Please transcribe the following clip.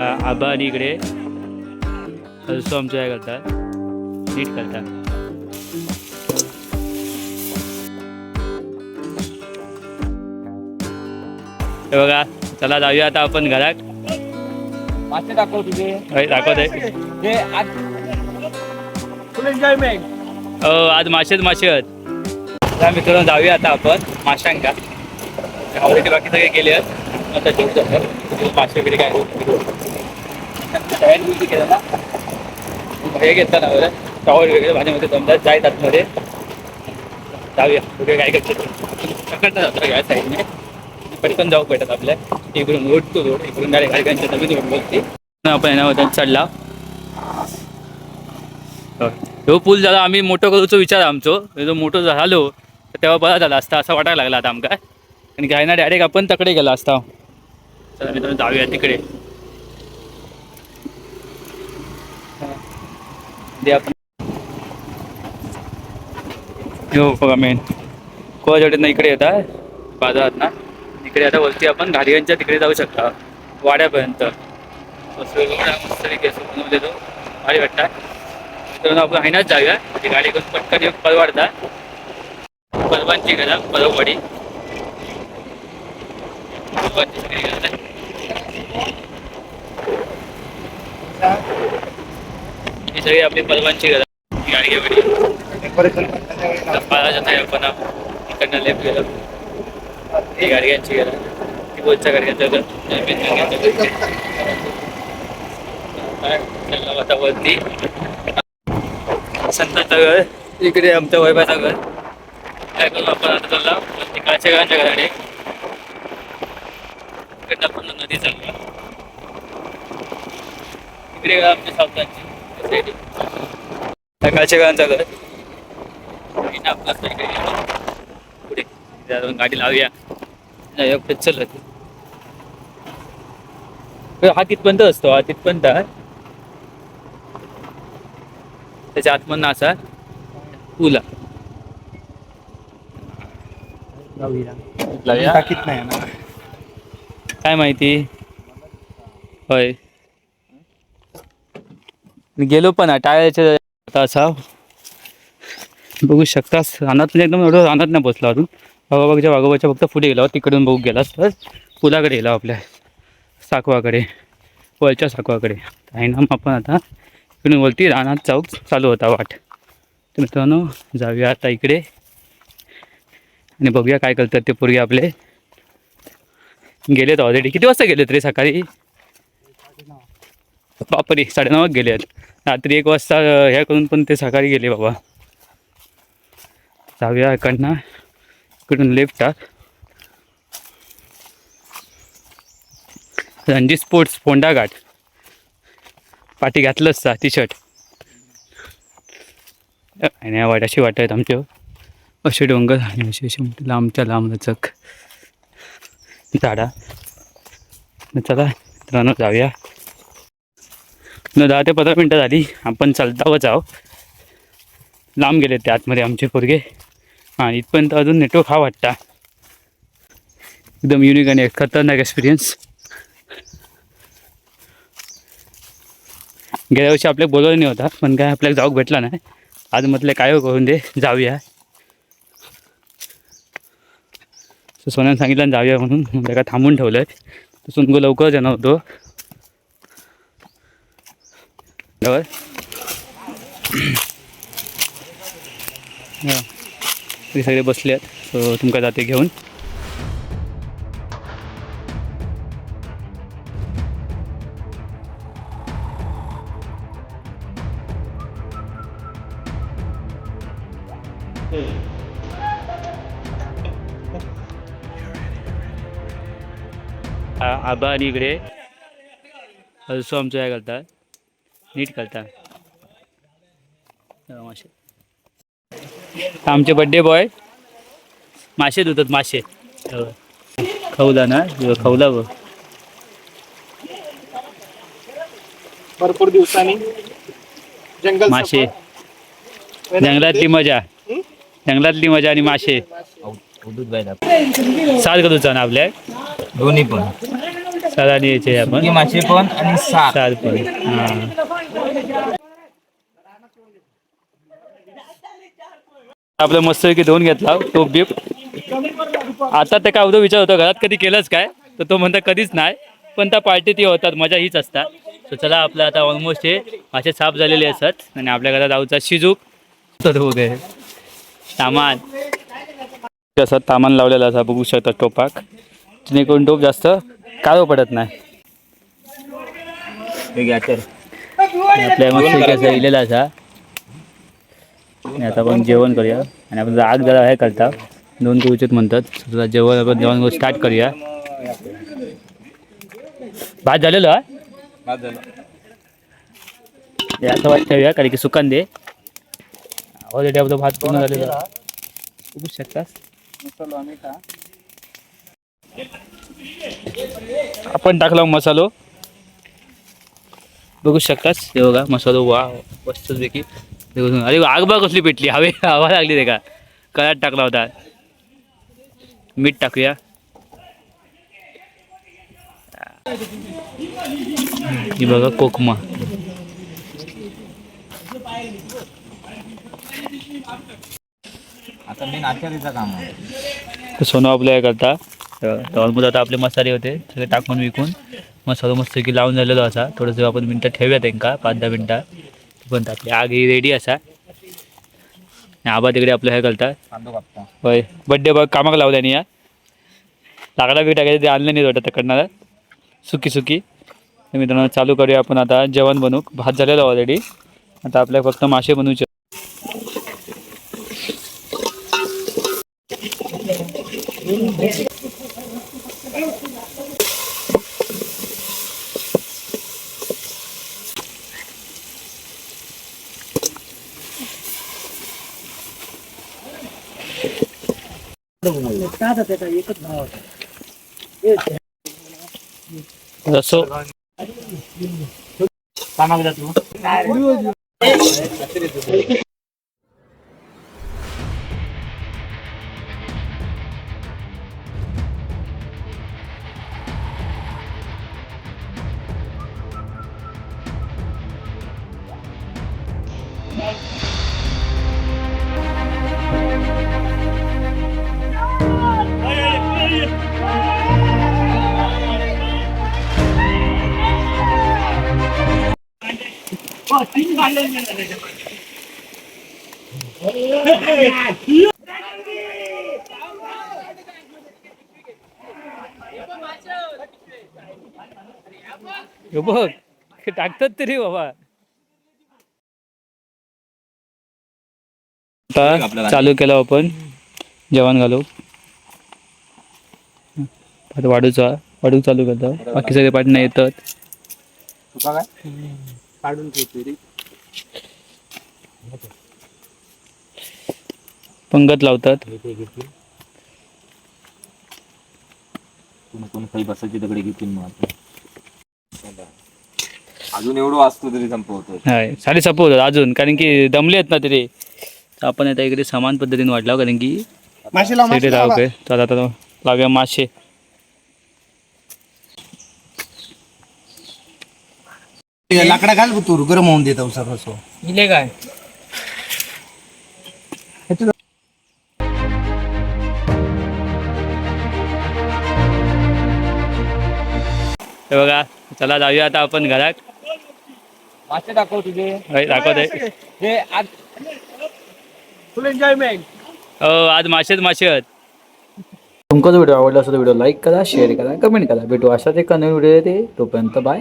आबा आणि इकडे असो आमचं काय करतात. नीट करतात. हे बघा चला जाऊया आता आपण घरात. मासे दाखव तुझे. हे आज फुल एन्जॉयमेंट हो आज मासेच मासे आहेत मित्रांनो जाऊया आता आपण माशांका ऑलरेडी बाकी सगळे गेले आहेत. आता जेवू जातो मासे वगैरे काय सगळ्यांनी केलं ना? हे घेतला ना बरं टॉवर वगैरे भाज्यामध्ये दमदार जायत आतमध्ये. जाऊया. कुठे काय करते सकाळचा जातो या साईडने पटकन जाऊ भेटत आपल्या. इकडून रोड टू रोड इकडून गाडी गाडीच्या नवीन रोड बोलते आपण येण्यामध्ये चढला. तो पूल झाला. आम्ही मोठं करूचो विचार आमचो. जो मोठं झालो तर तेव्हा बरा झाला असता. असं वाटायला लागला आता आमका. आणि काय डायरेक्ट आपण तकडे गेला असता. चला मित्रांनो जाऊया तिकडे. ते आपण हो बघा मेन कोवाजवळ इकडे येतात बाजारात ना इकडे आता वरती आपण घाडियांच्या तिकडे जाऊ शकता. वाड्यापर्यंत. मस्त वेगवेगळ्या मस्त भारी वाटतात तर आपण हायनाच जाऊया ती गाडी करून पटकन येऊन परवाडता. परवांची घरा परववाडी परवांची सगळी घरं ही सगळी आपली परवांची घर गाडी घेऊन जात आहे पण इकडनं लेफ्ट गेलो. ही गाडग्यांची घरं ती बोलच्या गाडग्यांचं घर नवीन गाडग्यांचं आता वरती. संतांचं घर इकडे आमचं वैभाचं घर काय करू आपण आता चालला वरती घराच्या घराकडे. इकडनं आपण नदी चालला. इकडे आमच्या सावतांची सकाळच्या घर. पुढे. जाऊन गाडी लावूया. नाही चालत हा तिथपर्यंत असतो हा तिथपर्यंत त्याच्या आतमधनं असा. पूल काय माहिती? होय. गेलो पण टाळ्याच्या आता असा बघू शकतास. रानात म्हणजे एकदम एवढं रानात नाही पोचला अजून. वाघोबाच्या वाघोबाच्या फक्त पुढे गेला. तिकडून बघू गेलास तर पुलाकडे गेला आपल्या साकवाकडे. वळच्या साकवाकडे. काही ना मग आपण आता इकडून वरती रानात चौक चालू होता वाट. तर मित्रांनो जाऊया आता इकडे. आणि बघूया काय करतात ते पूर्वी आपले. गेलेत ऑलरेडी किती वाजता गेलेत रे सकाळी? बापरे साडेनऊच गेले आहेत रात्री एक वाजता ह्या करून पण ते सकाळी गेले बाबा. जाऊया इकडनं. इकडून लेफ्ट टाक रणजी स्पोर्ट्स फोंडा घाट पाठी घातलंच सा टी शर्ट आणि वाट अशी वाट आहेत आमच्या असे डोंगर आणि असे असे मोठे लांबच्या लांब लचक झाडा. चला मित्रांनो जाऊया. न दहा ते पंधरा मिनटं झाली. आपण चालतावच आहो लांब गेले ते आतमध्ये आमचे पोरगे. हां इथपर्यंत अजून नेटवर्क हा वाटता. एकदम युनिक आणि खतरनाक एक्सपिरियन्स गेल्या वर्षी आपल्याला बोलवलं नाही होता पण काय आपल्याला जाऊक भेटला नाही आज म्हटलं काय हो करून दे जाऊया. सो सोन्यानं सांगितलं जाऊया म्हणून. त्याला का थांबून ठेवलं आहे सुनगो लवकरच येणार होतो. बरोबर हा. सगळे बसले आहेत सो तुमका जाते घेऊन. आबा आणि इकडे. असो आमचं काय करतात नीट करतात हा, मासे आमचे बड्डे बॉय मासे धुतात मासे हो. खवला ना खवला बघ. भरपूर दिवसांनी जंगल मासे. जंगलातली मजा. जंगलातली मजा आणि मासे सात करूचा ना आपल्या. दोन्ही पण. सर आणि याचे आपण. मासे पण आणि सात. चार पण. हा. आपलं मस्त की धुवून घेतला तो बीप आता ते काय उद्या विचार होतो घरात कधी केलंच काय? तर तो म्हणता कधीच नाही. पण त्या पार्टी ती होतात मजा हीच असतात तर चला आपलं आता ऑलमोस्ट हे मासे साफ झालेले असतात आणि आपल्या घरात आऊचा शिजूक. तर वगैरे सामान. असं तामान लावलेलं असा बघू शकता टोपाक. जेणेकरून टोप जास्त काळो पडत नाही. आपल्या मस्त असं इलेला असा. आणि आता आपण जेवण करूया. आणि आपण आग जरा हे करता. दोन कुळचेत म्हणतात. जेवण आपण जेवण स्टार्ट करूया. भात झालेलं आहे हे असं वाट ठेवूया कारण की सुकान दे. ऑलरेडी आपलं भात पूर्ण झालेलं. आहे. बघू शकतास. आपण टाकला मसालो. बघू शकतास. हे बघा मसालो वा मस्तच हे बघून- अरे आग बा कसली पेटली. हवे हवा लागली ते का? कळ्यात टाकला होता. मीठ टाकूया. ही बघा कोकमा. आता मी नाचारीचा काम आहे. सोनं आपलं हे करता. ऑलमोस्ट आता आपले मसाले होते. सगळे टाकून विकून. मसाला मस्त की लावून झालेलो असा. थोडंसं आपण मिनटं ठेवूया त्यांका पाच दहा मिनटं. पण आपली आग ही रेडी असा. आबा तिकडे आपलं हे करता कांदो कापता होय. बड्डे बघ कामाक लावल्याने या लाकडा बी टाकायचं ते आणलं नाही वाटत तिकडनं सुकी सुकी. तर मित्रांनो चालू करूया आपण आता जेवण बनवू भात झालेलं ऑलरेडी आता आपल्या फक्त मासे बनवूचे. रसो कामाक जा तू हे बघ हे टाकतात तरी बाबा. आता चालू केलं आपण जेवण घालू. आता वाढूचा वाढू चालू करतो. बाकी सगळे पाठ नाही येतात काय? काढून ठेवते रे. पंगत लावतात. कोण कोण काही बसायची दगडी घेतील मग आता. अजून एवढं असतो तरी संपवतो हाय साडे सपवतात अजून कारण की दमले आहेत ना तरी तर आपण आता इकडे समान पद्धतीने वाढला कारण की मासे लाव इकडे लावू. काय चला आता लावूया मासे. लाकडा घाल तू गरम होऊन देत सर्व सो इले काय? हे बघा चला जाऊया आता आपण घरात. मासे दाखव तुझे. दाखवत आहे. हे आज फुल एन्जॉयमेंट. हो आज मासेच मासे आहेत तुमचा व्हिडिओ आवडला असेल तर व्हिडिओ लाईक करा शेअर करा कमेंट करा. भेटू अशाच एका नवीन व्हिडिओ येते तोपर्यंत बाय